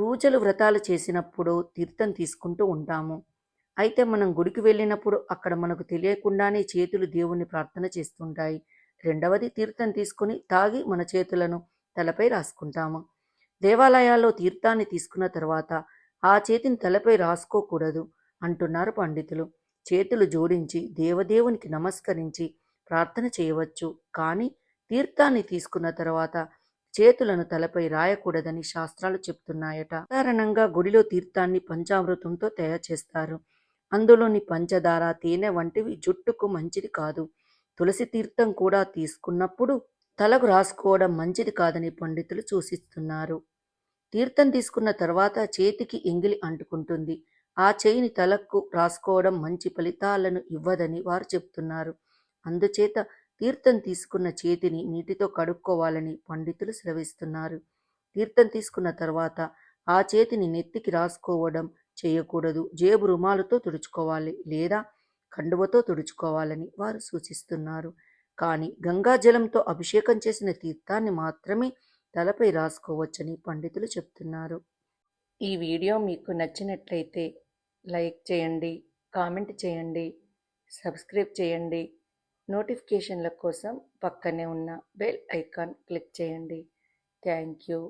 పూజలు వ్రతాలు చేసినప్పుడు తీర్థం తీసుకుంటూ ఉంటాము. అయితే మనం గుడికి వెళ్ళినప్పుడు అక్కడ మనకు తెలియకుండానే చేతులు దేవుణ్ణి ప్రార్థన చేస్తుంటాయి. రెండవది తీర్థం తీసుకుని తాగి మన చేతులను తలపై రాసుకుంటాము. దేవాలయాల్లో తీర్థాన్ని తీసుకున్న తర్వాత ఆ చేతిని తలపై రాసుకోకూడదు అంటున్నారు పండితులు. చేతులు జోడించి దేవదేవునికి నమస్కరించి ప్రార్థన చేయవచ్చు. కానీ తీర్థాన్ని తీసుకున్న తర్వాత చేతులను తలపై రాయకూడదని శాస్త్రాలు చెప్తున్నాయట. సాధారణంగా గుడిలో తీర్థాన్ని పంచామృతంతో తయారు చేస్తారు. అందులోని పంచదార తేనె వంటివి జుట్టుకు మంచిది కాదు. తులసి తీర్థం కూడా తీసుకున్నప్పుడు తలకు రాసుకోవడం మంచిది కాదని పండితులు సూచిస్తున్నారు. తీర్థం తీసుకున్న తర్వాత చేతికి ఎంగిలి అంటుకుంటుంది. ఆ చేయిని తలకు రాసుకోవడం మంచి ఫలితాలను ఇవ్వదని వారు చెప్తున్నారు. అందుచేత తీర్థం తీసుకున్న చేతిని నీటితో కడుక్కోవాలని పండితులు శ్రవిస్తున్నారు. తీర్థం తీసుకున్న తర్వాత ఆ చేతిని నెత్తికి రాసుకోవడం చేయకూడదు. జేబు రుమాలతో తుడుచుకోవాలి లేదా కండువతో తుడుచుకోవాలని వారు సూచిస్తున్నారు. కానీ గంగాజలంతో అభిషేకం చేసిన తీర్థాన్ని మాత్రమే తలపై రాసుకోవచ్చని పండితులు చెప్తున్నారు. ఈ వీడియో మీకు నచ్చినట్లయితే లైక్ చేయండి కామెంట్ చేయండి సబ్స్క్రైబ్ చేయండి. నోటిఫికేషన్ల కోసం పక్కనే ఉన్న బెల్ ఐకాన్ క్లిక్ చేయండి. Thank you.